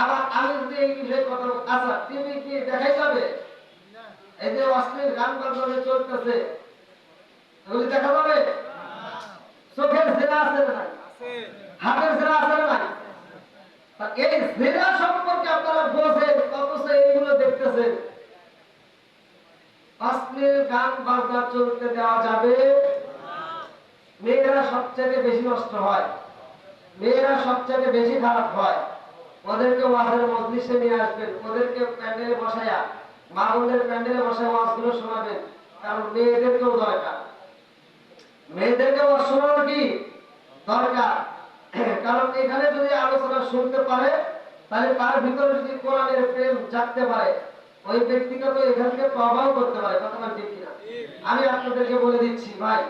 আবার যদি এই কথা আচ্ছা টিভি কি দেখাই যাবে এই যে অশ্লীল গান বাজনা চলতেছে এগুলি দেখা যাবে? চোখের জেলা আছে না হাতের জেলা আছে না এই জেলা সম্পর্কে আপনারা বোঝেন অথচ এইগুলো দেখতেছেন। অশ্লীল গান বাজনা চলতে দেওয়া যাবে। মেয়েরা সবচেয়ে বেশি নষ্ট হয়। মেয়েরা সবচেয়ে বেশি খারাপ হয়। ওদেরকে ওয়াজের মজলিসে নিয়ে আসবেন, ওদেরকে প্যান্ডেলে বসায়া, মা বোনদের প্যান্ডেলে বসায় ওয়াজগুলো শোনাবেন। কারণ মেয়েদেরকেও দরকার। মেয়েদেরকে শোনানো কি দরকার? কারণ এখানে যদি আলোচনা শুনতে পারে, তাহলে তার ভিতরে যদি কোরআনের প্রেম জাগতে পারে, ওই ব্যক্তিকে তো এখান থেকে প্রভাব করতে পারে। কথা না ঠিক কিনা? আমি আপনাদেরকে বলে দিচ্ছি, ভাই,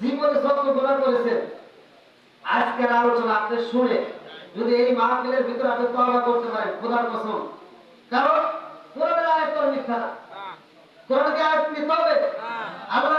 জীবনে যত গুণা করেছেন, আজকের আলোচনা আপনি শুনে যদি এই মাহফিলের ভিতরে আপনি তওবা করতে পারেন খোদার কসম। কারণ কোরআনের আয়াত তো মিথ্যা না। কোরআনকে আয়াত মিথ্যা হবে আল্লাহ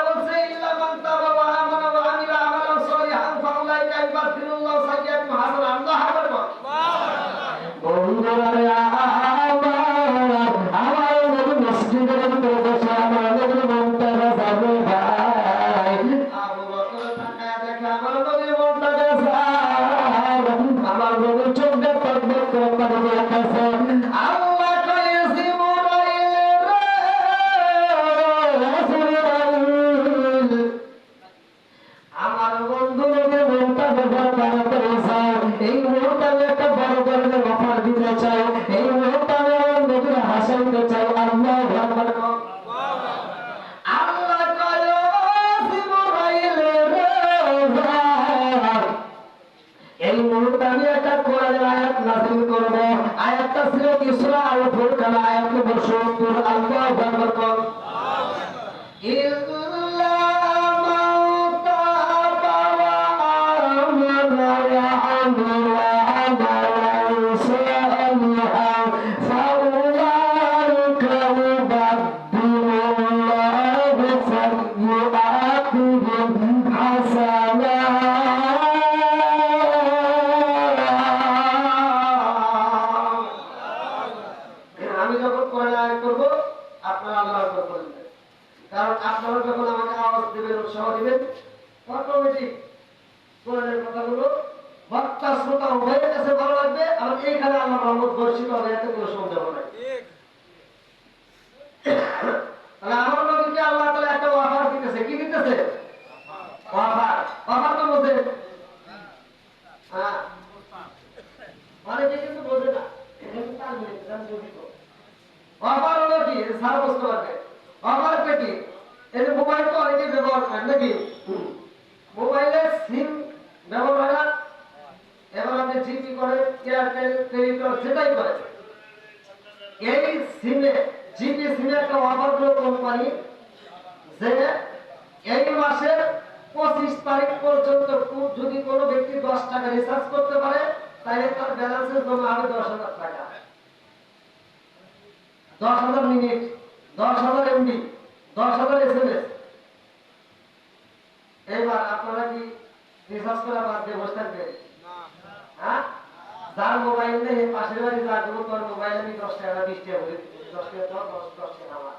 আয়াতটা ছিল কি সূরা আল ফুরকান আয়াত নম্বর 70 আল্লাহু। আকবার ইল্লা অফার হলো কি? সারা বুঝতে পারবে অফারটা কি? এই যে মোবাইল তো অনেকে ব্যবহার করেন, নাকি? মোবাইলে সিম ব্যবহার এবার আপনি জিপি করে এয়ারটেল টেলিটক সেটাই করে এই সিমে জিপি সিমে একটা অফার দিল কোম্পানি যে এই মাসের পঁচিশ তারিখ পর্যন্ত যদি কোনো ব্যক্তি দশ টাকা রিচার্জ করতে পারে, তাহলে তার ব্যালেন্সের জমা হবে দশ হাজার টাকা। দশ হাজার মিনিট দশ হাজার এমবি দশ হাজার এস এম এস এইবার আপনারা কি রিচার্জ করা বাদ দিয়ে বসে থাকবেন হ্যাঁ? যার মোবাইল নেই পাশের বাড়ি যা করব তোর মোবাইল আমি দশ টাকা বিশ টাকা বলি দশ টাকা তোর দশ দশ টাকা আমার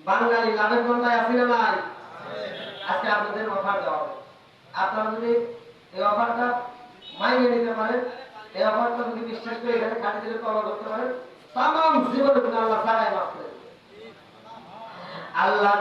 বাঙালি লাভের কোনটায় আছে না নাই? আজকে আপনাদের অফার দেওয়া হবে। আপনারা যদি এই অফারটা মাইনে নিতে পারেন জীবনে আল্লাহ আমি যাও। আল্লাহ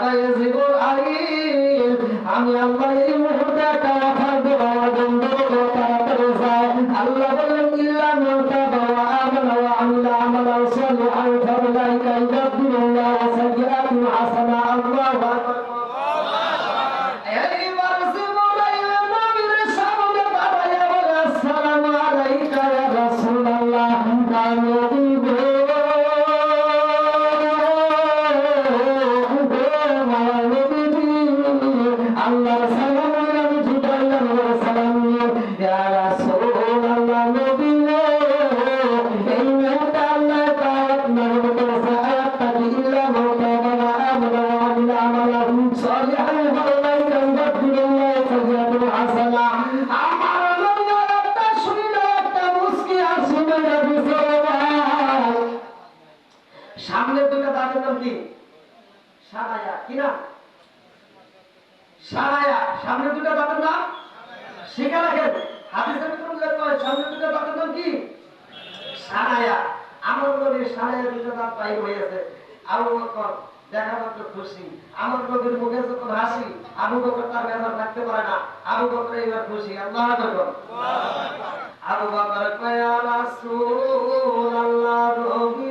আল্লাহর সালাম, আমি ছুটাইলাম সালাম আল্লাহ নবী রে, এই মুহূর্তে আল্লাহ পাক আমার একটা শুনলে একটা মুস্কি আসবে না সামনে দিকে তাদের নাম কি? সাদায়া, কি না সারায়া সামনে দুটো দাঁতের নাম শিখে রাখেন। হাদিসের ভিতরে উল্লেখ করে সামনে দুটো নাম কি? সারায়া। আমার নবীর সারায়া দুটো দাঁত বাইর হয়েছে আবু বকর দেখা মাত্র খুশি। আমার নবীর মুখে যখন হাসি আবু বকর তার থাকতে পারে না। আবু বকর এবার খুশি। আল্লাহ আকবার। আবু বকর কয়া রাসূলুল্লাহ নবী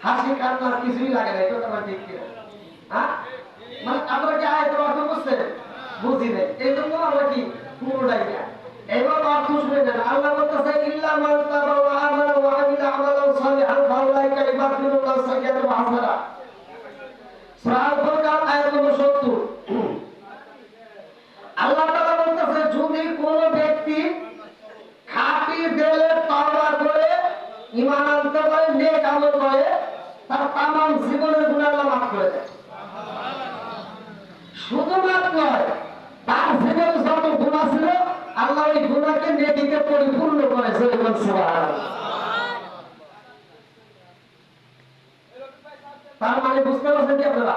হাসি কান্নার কিছুই লাগে না এটা তোমার ঠিক হ্যাঁ? মানে আমরা কি আয়াতের অর্থ বুঝতে বুঝি না এই জন্য আমরা কি পুরোটাই না এবার অর্থ শুনে নেন আল্লাহ বলতেছে ইল্লা মান তাবা ওয়া আমানা ওয়া আমিলা আমালান সালিহান ফাউলাইকা ইবাদুল্লাহ সাইয়্যাতুল হাসানা সূরা আল-ফুরকান আয়াত নম্বর 70 আল্লাহ তাআলা বলতেছে যদি কোন ব্যক্তি খাঁটি দিলে তওবা করে ঈমান আনতে পারে নেক আমল করে তার তামাম জীবনের গুনাহ মাফ করে দেয়। শুধুমাত্র তার জীবনে যত গুনাহ ছিল আল্লাহ ওই গুনাহকে নেকিতে পরিপূর্ণ করেছে এবং সুবহানাল্লাহ। তার মানে বুঝতে পারছেন কি আপনারা?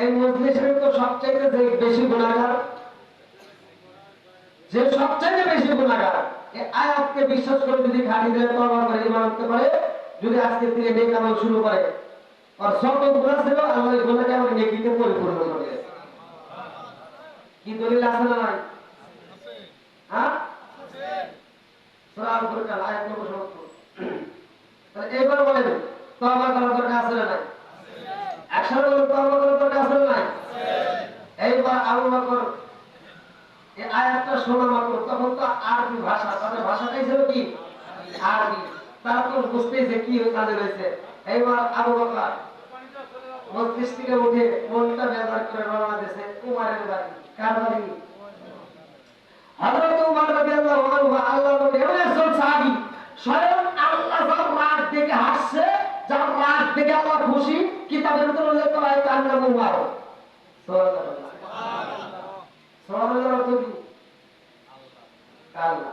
এই মজলিসের তো সবচাইতে যে বেশি গুণাগার, যে সবচাইতে বেশি গুণাগার, এই আয়াতকে বিশ্বাস করে যদি খাটি দিয়ে, তওবা করে, ঈমান আনতে পারে যদি আজকে থেকে নেক আমল শুরু করে, আর যত গুনাহ ছিল আল্লাহ গুনাহকে আমার নেকিতে পরিপূর্ণ করে দেয়। কি দলিল আছে না নাই? হ্যাঁ? সূরা আল-ফুরকান, আয়াত নম্বর 70 তাহলে এবার বলেন, তওবা করার দরকার আছে না নাই? তখন তো আরবি ভাষা তাদের ভাষাটাই ছিল কি? আরবি। তারা তো বুঝতেছে কি তাদের হয়েছে এইবার থেকে উঠে মনটা বেজার করে রওনা দিয়েছে বাড়ি, কার বাড়ি? হযরত রাদিয়াল্লাহু আনহু আল্লাহর সাহাবী, স্বয়ং আল্লাহ যার দেখে হাসছে, যার আল্লাহ খুশি, কিতাবের ভিতরে উল্লেখ তার নাম সুবহানাল্লাহ। সুবহানাল্লাহ অর্থ কি আল্লাহ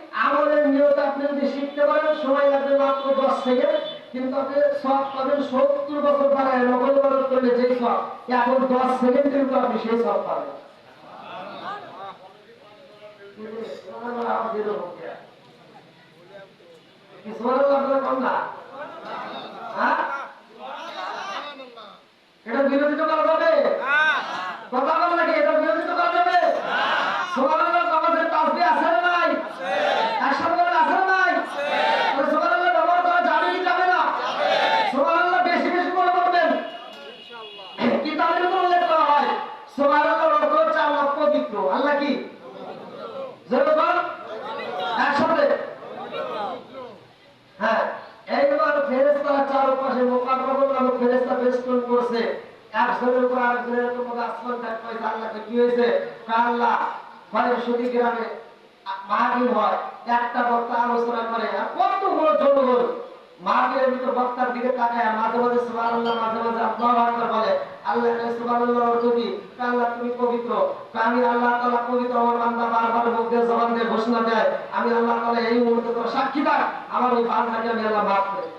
আমলের নিয়ত আপনি যদি শিখতে পারেন সময় লাগবে মাত্র দশ সেকেন্ড কিন্তু আপনি সব পাবেন সত্তর বছর পারে নকল বছর করলে যে সব এখন দশ সেকেন্ড কিন্তু আপনি সেই সব পাবেন। হ্যাঁ? এটা বিরোধিতা করা যাবে কথা বল নাকি এটা বিরোধিতা করা যাবে সুবহানাল্লাহ আমাদের তাসবিহ আছে না নাই একসাথে বলেন আছে না নাই তাহলে সুবহানাল্লাহ ব্যবহার করা যাবে কি যাবে না সুবহানাল্লাহ বেশি বেশি করে বলবেন কিতাবের মধ্যে উল্লেখ করা হয় সুবহানাল্লাহর অর্থ হচ্ছে আল্লাহ পবিত্র আল্লাহ কি জোরে বল একসাথে হ্যাঁ এইবার ফেরেশতারা চারপাশে মোকাবিলা নামক ফেরেশতা বেষ্টন করছে একজনের উপর হয়েছে আল্লাহ বলে আমার বান্দা বারবার এই মুহূর্তে তোর সাক্ষী আমার ওই আমি আল্লাহ মাফ করে।